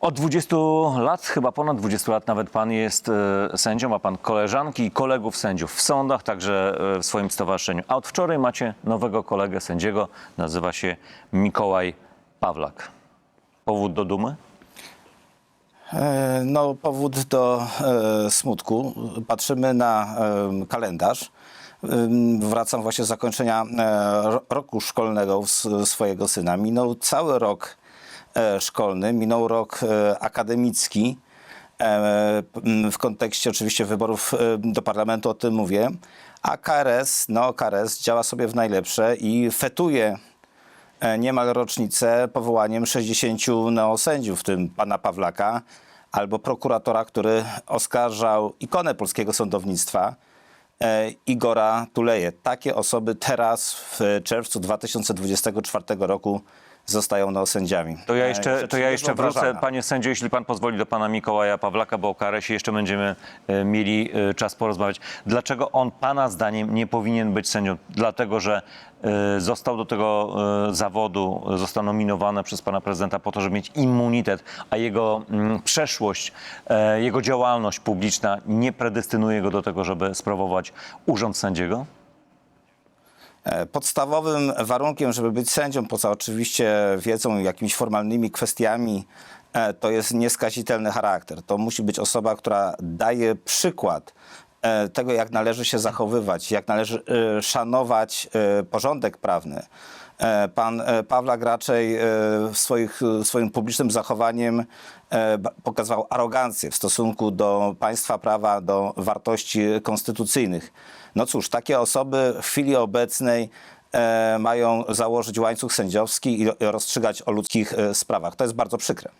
Od 20 lat, chyba ponad 20 lat nawet pan jest e, sędzią, ma pan koleżanki i kolegów sędziów w sądach, także e, w swoim stowarzyszeniu. A od wczoraj macie nowego kolegę sędziego, nazywa się Mikołaj Pawlak. Powód do dumy? E, No, powód do e, smutku. Patrzymy na kalendarz. Wracam właśnie z zakończenia e, ro- roku szkolnego swojego syna. Minął cały rok szkolny, minął rok e, akademicki. E, W kontekście oczywiście wyborów e, do parlamentu o tym mówię. A KRS, no KRS działa sobie w najlepsze i fetuje e, niemal rocznicę powołaniem 60 neosędziów, w tym pana Pawlaka, albo prokuratora, który oskarżał ikonę polskiego sądownictwa, e, Igora Tuleje. Takie osoby teraz w czerwcu 2024 roku zostają neosędziami. To ja E, jeszcze, to ja jeszcze wrócę, panie sędzio, jeśli pan pozwoli, do pana Mikołaja Pawlaka, bo o KRS-ie jeszcze będziemy e, mieli e, czas porozmawiać. Dlaczego on pana zdaniem nie powinien być sędzią? Dlatego, że został do tego zawodu, został nominowany przez pana prezydenta po to, żeby mieć immunitet, a jego mm, przeszłość, jego działalność publiczna nie predestynuje go do tego, żeby sprawować urząd sędziego? E, Podstawowym warunkiem, żeby być sędzią, poza oczywiście wiedzą jakimiś formalnymi kwestiami, e, to jest nieskazitelny charakter. To musi być osoba, która daje przykład e, tego, jak należy się zachowywać, jak należy szanować porządek prawny. E, Pan e, Pawlak raczej e, swoich, swoim publicznym zachowaniem pokazywał arogancję w stosunku do państwa prawa, do wartości konstytucyjnych. No cóż, takie osoby w chwili obecnej mają założyć łańcuch sędziowski i, rozstrzygać o ludzkich sprawach. To jest bardzo przykre.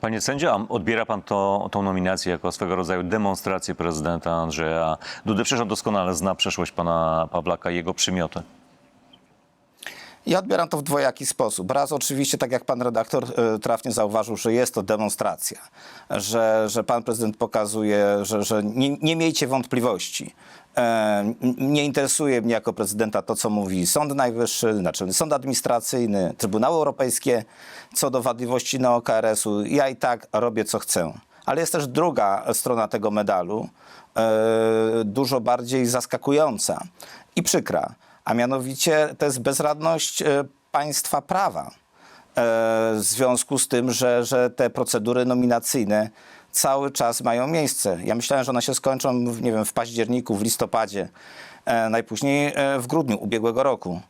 Panie sędzio, odbiera pan to, tą nominację jako swego rodzaju demonstrację prezydenta Andrzeja Dudy? Przecież on doskonale zna przeszłość pana Pawlaka i jego przymioty. Ja odbieram to w dwojaki sposób. Raz oczywiście, tak jak pan redaktor e, trafnie zauważył, że jest to demonstracja, że, że pan prezydent pokazuje, że, że nie, nie miejcie wątpliwości. E, nie interesuje mnie jako prezydenta to, co mówi Sąd Najwyższy, Naczelny Sąd Administracyjny, Trybunał Europejskie co do wadliwości na OKRS-u. Ja i tak robię, co chcę. Ale jest też druga strona tego medalu, e, dużo bardziej zaskakująca i przykra a mianowicie to jest bezradność e, państwa prawa. E, W związku z tym, że, że te procedury nominacyjne cały czas mają miejsce. Ja myślałem, że one się skończą, nie wiem, w październiku, w listopadzie, e, najpóźniej w grudniu ubiegłego roku.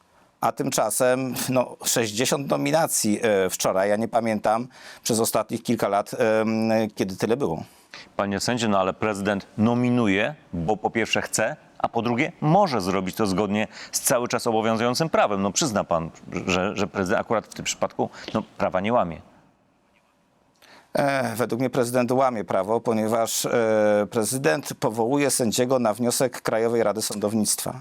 A tymczasem no, 60 nominacji wczoraj, ja nie pamiętam przez ostatnich kilka lat, kiedy tyle było. Panie sędzio, no ale prezydent nominuje, bo po pierwsze chce, a po drugie może zrobić to zgodnie z cały czas obowiązującym prawem. No przyzna pan, że, że prezydent akurat w tym przypadku no, prawa nie łamie. E, Według mnie prezydent łamie prawo, ponieważ e, prezydent powołuje sędziego na wniosek Krajowej Rady Sądownictwa.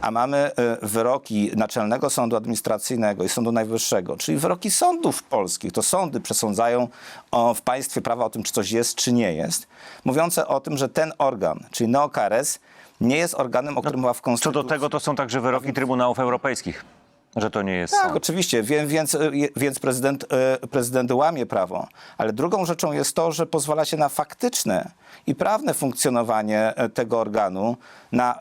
A mamy e, wyroki Naczelnego Sądu Administracyjnego i Sądu Najwyższego, czyli wyroki sądów polskich. To sądy przesądzają o, w państwie prawa o tym, czy coś jest, czy nie jest, mówiące o tym, że ten organ, czyli NeoKRS, nie jest organem, o którym była w Co Konstytucji. do tego to są także wyroki Trybunałów Europejskich, że to nie jest Tak, sąd. oczywiście, wie- więc, e, więc prezydent, e, prezydent łamie prawo. Ale drugą rzeczą jest to, że pozwala się na faktyczne i prawne funkcjonowanie e, tego organu, na,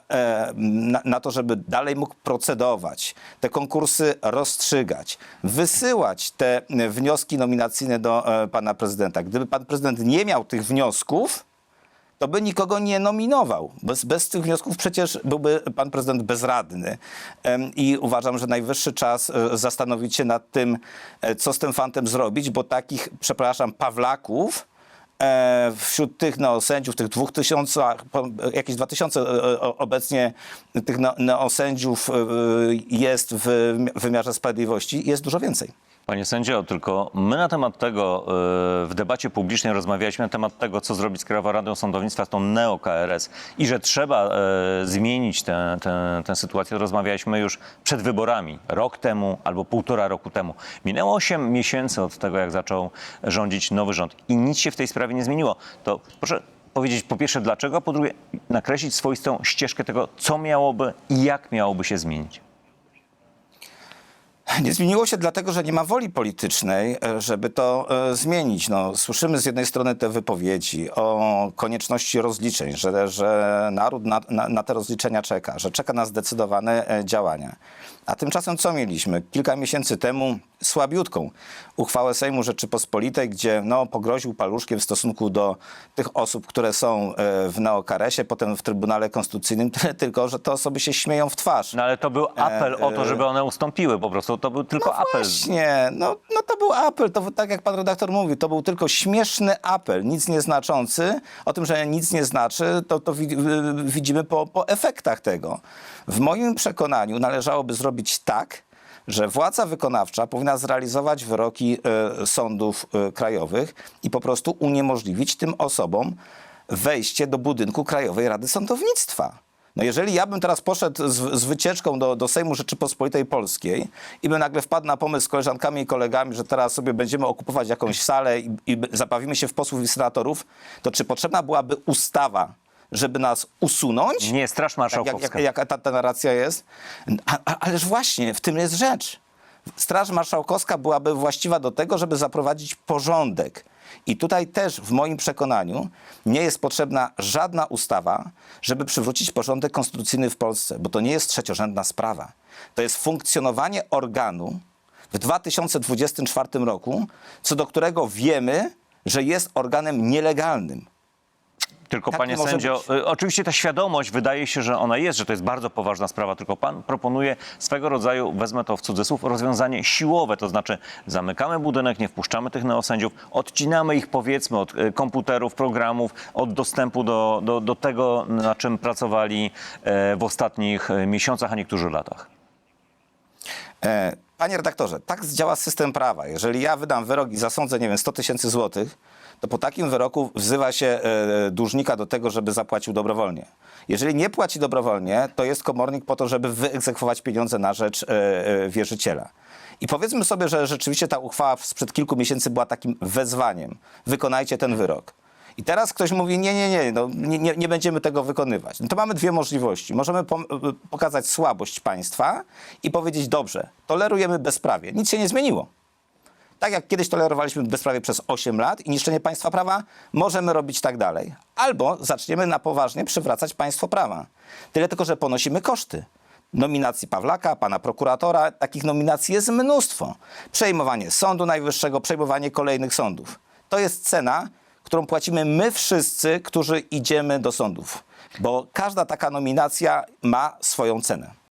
na, na to, żeby dalej mógł procedować, te konkursy rozstrzygać, wysyłać te wnioski nominacyjne do pana prezydenta. Gdyby pan prezydent nie miał tych wniosków, to by nikogo nie nominował. Bez, bez tych wniosków przecież byłby pan prezydent bezradny. I uważam, że najwyższy czas e, zastanowić się nad tym, e, co z tym fantem zrobić, bo takich, przepraszam, Pawlaków e, wśród tych neosędziów, tych dwóch tysiącach, jakieś dwa tysiące obecnie tych neosędziów jest w wymiarze sprawiedliwości, jest dużo więcej. Panie sędzio, tylko my na temat tego e, w debacie publicznej rozmawialiśmy na temat tego, co zrobić z Krajową Radą Sądownictwa, z tą neo-KRS i że trzeba e, zmienić tę, tę, tę sytuację. Rozmawialiśmy już przed wyborami, rok temu albo półtora roku temu. Minęło 8 miesięcy od tego, jak zaczął rządzić nowy rząd i nic się w tej sprawie nie zmieniło. To proszę powiedzieć po pierwsze dlaczego, a po drugie nakreślić swoistą ścieżkę tego, co miałoby i jak miałoby się zmienić. Nie zmieniło się dlatego, że nie ma woli politycznej, e, żeby to e, zmienić. No, słyszymy z jednej strony te wypowiedzi o konieczności rozliczeń, że, że naród na, na, na te rozliczenia czeka, że czeka na zdecydowane e, działania. A tymczasem co mieliśmy? Kilka miesięcy temu słabiutką uchwałę Sejmu Rzeczypospolitej, gdzie no, pogroził paluszkiem w stosunku do tych osób, które są e, w neokaresie, potem w Trybunale Konstytucyjnym, tyle tylko, że te osoby się śmieją w twarz. No ale to był apel o to, żeby one ustąpiły po prostu. To był tylko apel. Właśnie, no, no to był apel, to tak jak pan redaktor mówi, to był tylko śmieszny apel, nic nieznaczący. O tym, że nic nie znaczy, to, to wi- widzimy po, po efektach tego. W moim przekonaniu należałoby zrobić tak, że władza wykonawcza powinna zrealizować wyroki e, sądów e, krajowych i po prostu uniemożliwić tym osobom wejście do budynku Krajowej Rady Sądownictwa. No jeżeli ja bym teraz poszedł z, z wycieczką do, do Sejmu Rzeczypospolitej Polskiej i bym nagle wpadł na pomysł z koleżankami i kolegami, że teraz sobie będziemy okupować jakąś salę i, i zabawimy się w posłów i senatorów, to czy potrzebna byłaby ustawa, żeby nas usunąć? Nie, Straż jak, Marszałkowska. jak, jaka ta, ta narracja jest. A, a, ależ właśnie, w tym jest rzecz. Straż Marszałkowska byłaby właściwa do tego, żeby zaprowadzić porządek. I tutaj też, w moim przekonaniu, nie jest potrzebna żadna ustawa, żeby przywrócić porządek konstytucyjny w Polsce, bo to nie jest trzeciorzędna sprawa. To jest funkcjonowanie organu w 2024 roku, co do którego wiemy, że jest organem nielegalnym. Tylko Tak panie sędzio, być. y, oczywiście ta świadomość wydaje się, że ona jest, że to jest bardzo poważna sprawa, tylko pan proponuje swego rodzaju, wezmę to w cudzysłów, rozwiązanie siłowe, to znaczy zamykamy budynek, nie wpuszczamy tych neosędziów, odcinamy ich powiedzmy od y, komputerów, programów, od dostępu do, do, do tego, na czym pracowali e, w ostatnich miesiącach, a niektórzy latach. E, Panie redaktorze, tak działa system prawa. Jeżeli ja wydam wyrok i zasądzę, nie wiem, 100 tysięcy złotych, to po takim wyroku wzywa się e, dłużnika do tego, żeby zapłacił dobrowolnie. Jeżeli nie płaci dobrowolnie, to jest komornik po to, żeby wyegzekwować pieniądze na rzecz e, e, wierzyciela. I powiedzmy sobie, że rzeczywiście ta uchwała sprzed kilku miesięcy była takim wezwaniem. Wykonajcie ten wyrok. I teraz ktoś mówi, nie, nie, nie, no, nie, nie, będziemy tego wykonywać. No to mamy dwie możliwości. Możemy y, pokazać słabość państwa i powiedzieć, dobrze, tolerujemy bezprawie. Nic się nie zmieniło. Tak jak kiedyś tolerowaliśmy bezprawie przez 8 lat i niszczenie państwa prawa, możemy robić tak dalej. Albo zaczniemy na poważnie przywracać państwo prawa. Tyle tylko, że ponosimy koszty. Nominacji Pawlaka, pana prokuratora, takich nominacji jest mnóstwo. Przejmowanie Sądu Najwyższego, przejmowanie kolejnych sądów. To jest cena, którą płacimy my wszyscy, którzy idziemy do sądów. Bo każda taka nominacja ma swoją cenę.